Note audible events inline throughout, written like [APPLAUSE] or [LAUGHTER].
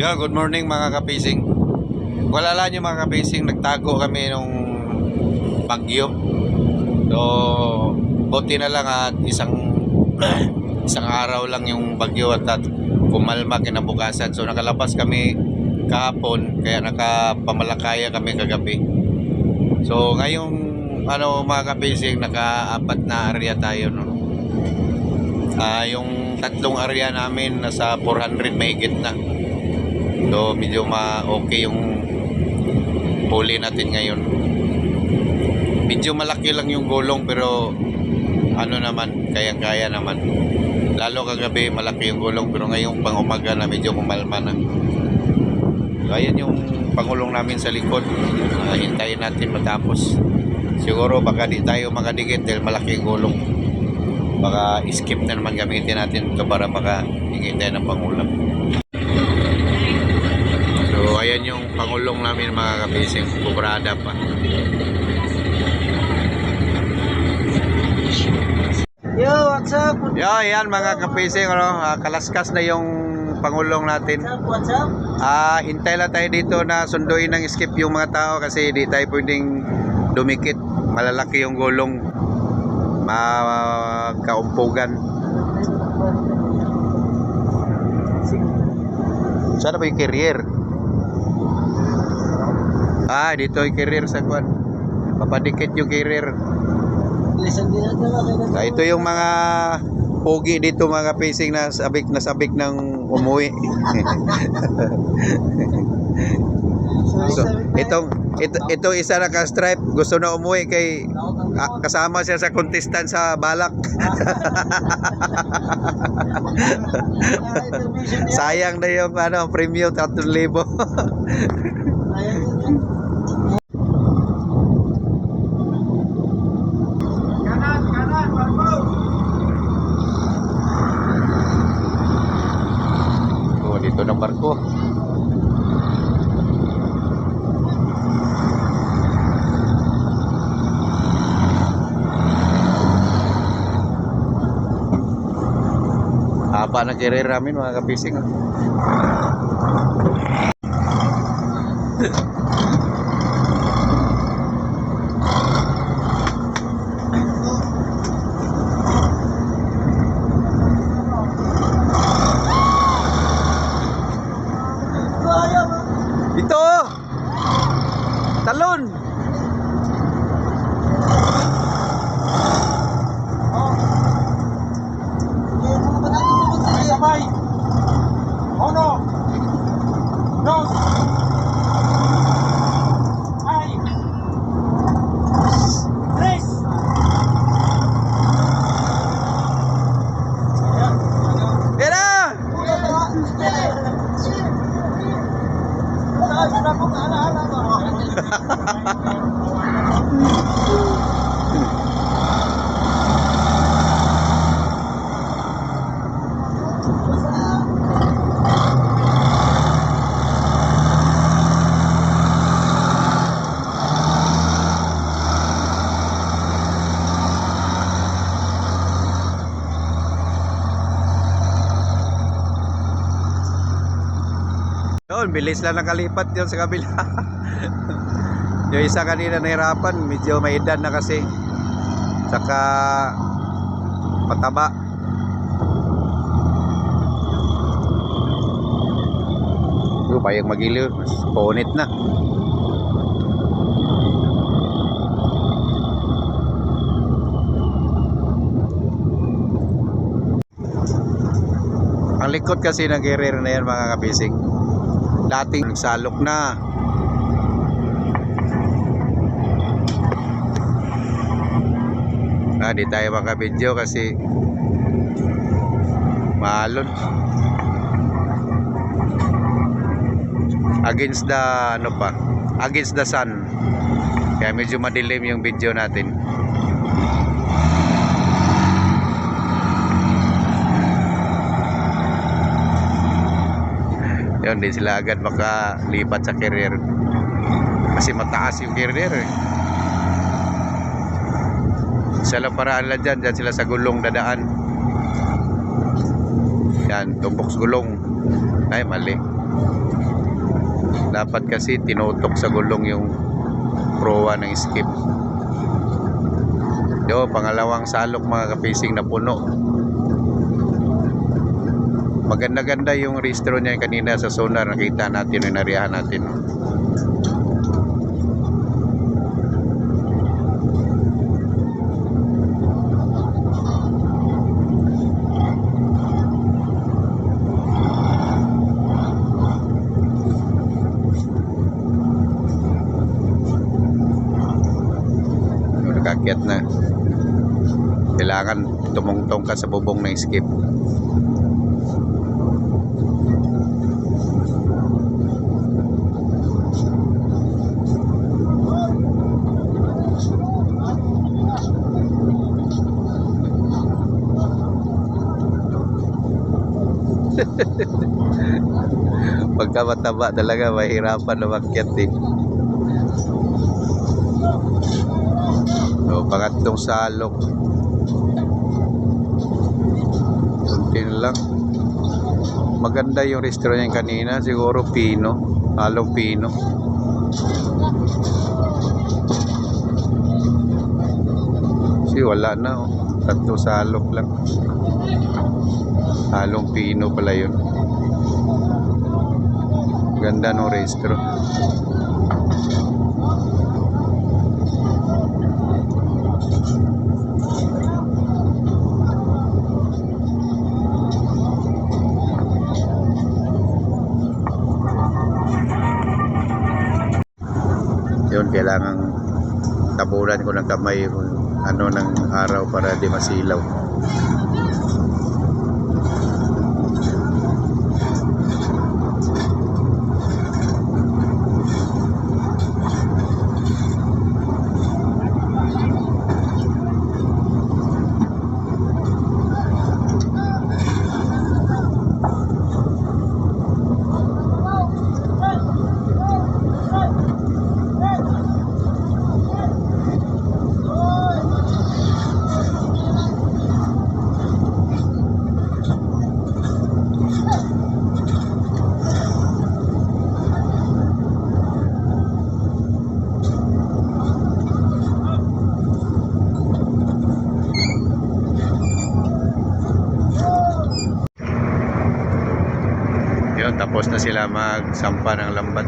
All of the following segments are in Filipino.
Yeah, good morning mga kapising. Wala lang yung mga kapising, nagtago kami nung bagyo. So, buti na lang at isang [CLEARS THROAT] isang araw lang yung bagyo at, at kumalma kinabukasan. So, nakalabas kami kahapon, kaya nakapamalakaya kami kagabi. So, ngayong ano mga kapising, naka-apat na area tayo, no? Ah, yung tatlong area namin nasa 400 mahigit na. So medyo ma okay yung huli natin ngayon. Medyo malaki lang yung gulong pero ano naman, kaya-kaya naman. Lalo kagabi malaki yung gulong pero ngayong pang umaga na medyo kumalma na. So ayan yung pangulong namin sa likod. Ah, hintayin natin matapos. Siguro baka di tayo makadikit dahil malaki yung gulong. Baka skip na naman gamitin natin ito para baka hingin tayo ng pangulam. Pangulong namin mga kabising. Kubrada pa. Yo, what's up? Yo, ayan mga kabising. Ano, ah, kalaskas na yung pangulong natin. What's up? Ah, hintay lang tayo dito na sunduin ng skip yung mga tao kasi di tayo pwedeng dumikit. Malalaki yung gulong. Magkaumpugan. Sana ba yung carrier? Ah, dito yung carrier sa kwan. Papadikit yung kailan. Ah, ito yung mga pogi dito mga pacing na sabik na sabik ng umuwi. so, itong ito, ito isa na ka stripe gusto na umuwi kay ah, kasama siya sa contestant sa balak. [LAUGHS] Sayang na yung ano premium 3,000. [LAUGHS] Kanan, kanan, Marco. oh, dito na barko. Haba na carrier mga kapising. No. Bilis lang nakalipat yun sa kabila. [LAUGHS] yung isa kanina nahirapan, medyo may edad na kasi. Saka mataba. Yung payag magiliw, mas punit na. Ang likod kasi ng carrier na yan mga kabising. Dating nagsalok na. Ah, di tayo makabidyo kasi maalon. Against the ano pa? Against the sun. Kaya medyo madilim yung video natin. Yun, di sila agad makalipat sa carrier. Kasi mataas yung carrier eh. Isa lang paraan lang dyan, dyan sila sa gulong dadaan. Yan, tumbok sa gulong. Ay, mali. Dapat kasi tinutok sa gulong yung proa ng skip. Yo, pangalawang salok mga kapising na puno. Maganda-ganda yung registro niya kanina sa sonar. Nakita natin yung nariyahan natin. Yung nakakyat na. Kailangan tumungtong ka sa bubong ng skip. Pagka mataba talaga, mahirapan na makyat eh. So, pangatlong salok. Kunti lang. Maganda yung restaurant niya kanina. Siguro pino. Halong pino. Kasi wala na oh. Tatlong salok lang. Halong pino pala yun. Ganda ng restro. Yun, kailangan taburan ko ng kamay ano ng araw para di masilaw. Yun, tapos na sila magsampa ng lambat.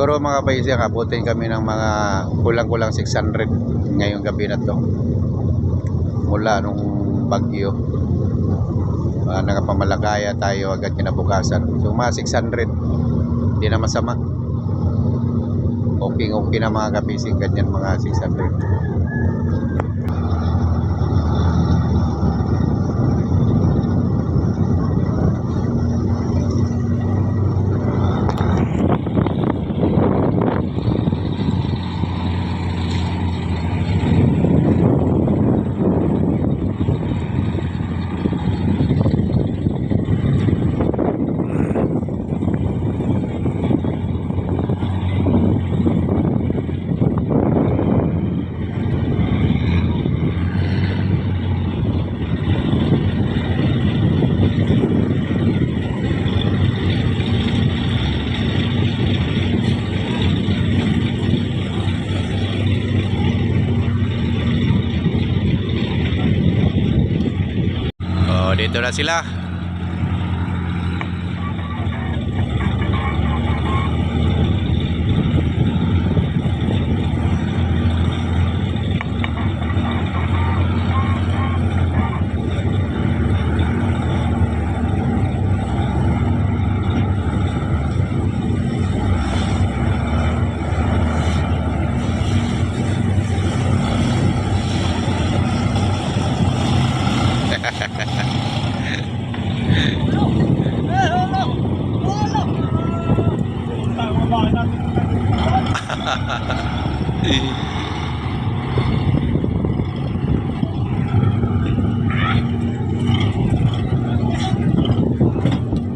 Siguro mga paisya, kabutin kami ng mga kulang-kulang 600 ngayong gabi na to. Mula nung bagyo. Uh, nakapamalagaya tayo agad kinabukasan. So mga 600, hindi na masama. Okay, okay na mga kapising ganyan mga 600. Oh, dito na sila.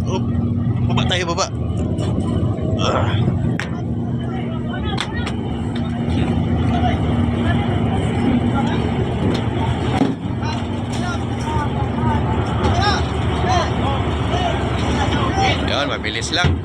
Oh, baba tayo, baba. Ah. Yan, mabilis lang.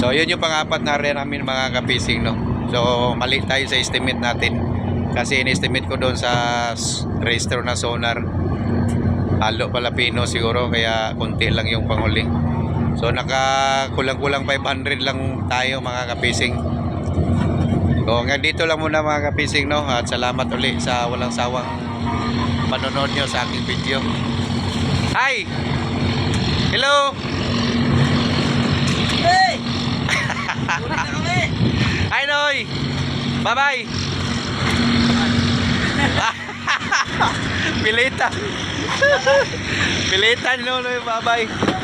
So, yun yung pang-apat na area namin mga kapising, no? So, mali tayo sa estimate natin. Kasi in-estimate ko doon sa register na sonar. Halo pala pino siguro, kaya konti lang yung panghuli. So, naka kulang-kulang 500 lang tayo mga kapising. So, hanggang dito lang muna mga kapising, no? At salamat uli sa walang sawang panonood nyo sa aking video. Hi! Hello! [LAUGHS] Hi, Noy! Bye-bye! [LAUGHS] Pilitan! [LAUGHS] Pilitan, no, Noy. Bye-bye!